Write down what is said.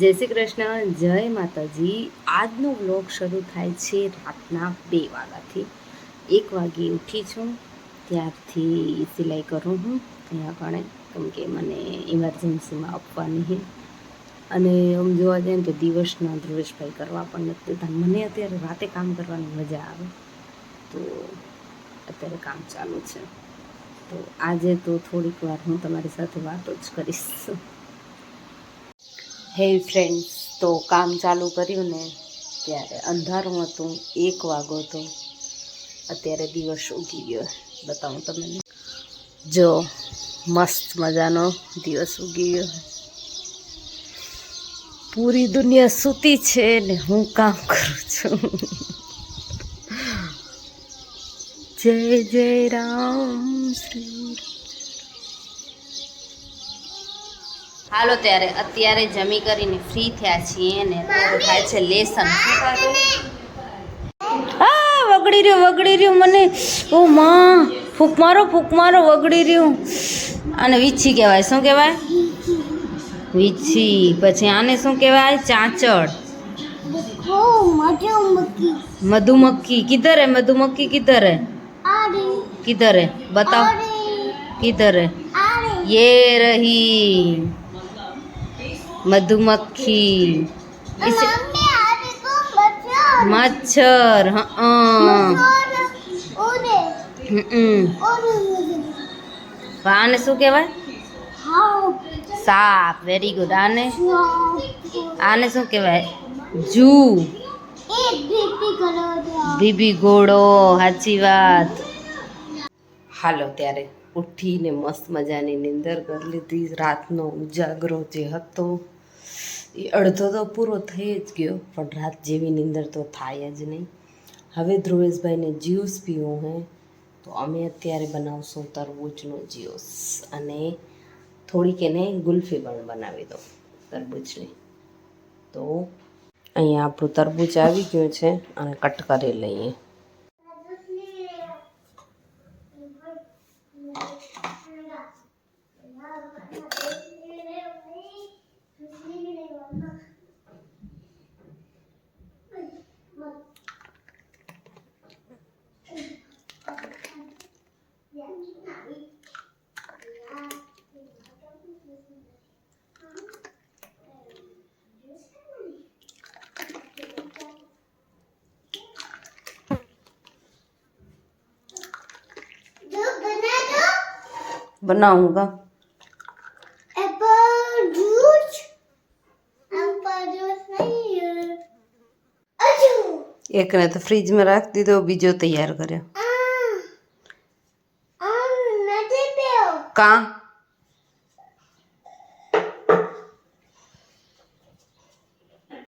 જય શ્રી કૃષ્ણ, જય માતાજી. આજનો વ્લોગ શરૂ થાય છે રાતના બે વાગ્યાથી. એક વાગે ઉઠી છું, ત્યારથી સિલાઈ કરું હું. અહીંયા કણે કેમ કે મને ઇમરજન્સીમાં આપવાની છે. અને આમ જોવા જઈએ તો દિવસના ધ્રુવેશભાઈ કરવા પણ નથી દેતા. મને અત્યારે રાતે કામ કરવાની મજા આવે. તો અત્યારે કામ ચાલુ છે. તો આજે તો થોડીક વાર હું તમારી સાથે વાતો જ કરીશ. હે ફ્રેન્ડ્સ તો કામ ચાલુ કર્યું ને ત્યારે અંધારું હતું, એક વાગો હતો. અત્યારે દિવસ ઉગી ગયો. બતાવું તમને. જો, મસ્ત મજાનો દિવસ ઉગી ગયો. પૂરી દુનિયા સૂતી છે ને હું કામ કરું છું. જય જય રામ શ્રી હાલો ત્યારે અત્યારે જમી કરીને ફ્રી થયા છીએ ને અત્યારે થાય છે લેસન આ વગડી રહ્યું વગડી રહ્યું મને ઓ માં ફૂક મારો ફૂક મારો વગડી રહ્યું આને વીછી કહેવાય શું કહેવાય વીછી પછી આને શું કહેવાય ચાંચડ देखो मधुमक्खी મધુમક્ખી કિધર હે મધુમક્ખી કિધર હે आ रही किधर है आ बताओ रही किधर है आ रही ये रही મધુમક્ખી. મચ્છર આને શું કહેવાય? સાપ. વેરી ગુડ આને? આને શું કહેવાય? જુ. બીબી ઘોડો. સાચી વાત. હાલો ત્યારે. ઉઠીને મસ્ત મજાની નિંદર કરી લીધી. રાતનો ઉજાગરો જે હતો, એ અડધો તો પૂરો થઈ જ ગયો, પણ રાત જેવી નિંદર તો થાય જ નહીં. હવે ધ્રુવેશભાઈને જ્યુસ પીવું હે, તો અમે અત્યારે બનાવશું તરબૂચનો જ્યુસ અને થોડીક એને ગુલ્ફી પણ બનાવી દો તરબૂચની. તો અહીંયા આપણું તરબૂચ આવી ગયું છે અને કટ કરી લઈએ. બનાવુંગા एप्पल जूस एप्पल जूस नहीं है अजू એકને તો ફ્રીજમાં રાખી દીધો બીજો તૈયાર કર્યો आ आ नहीं पियो કાં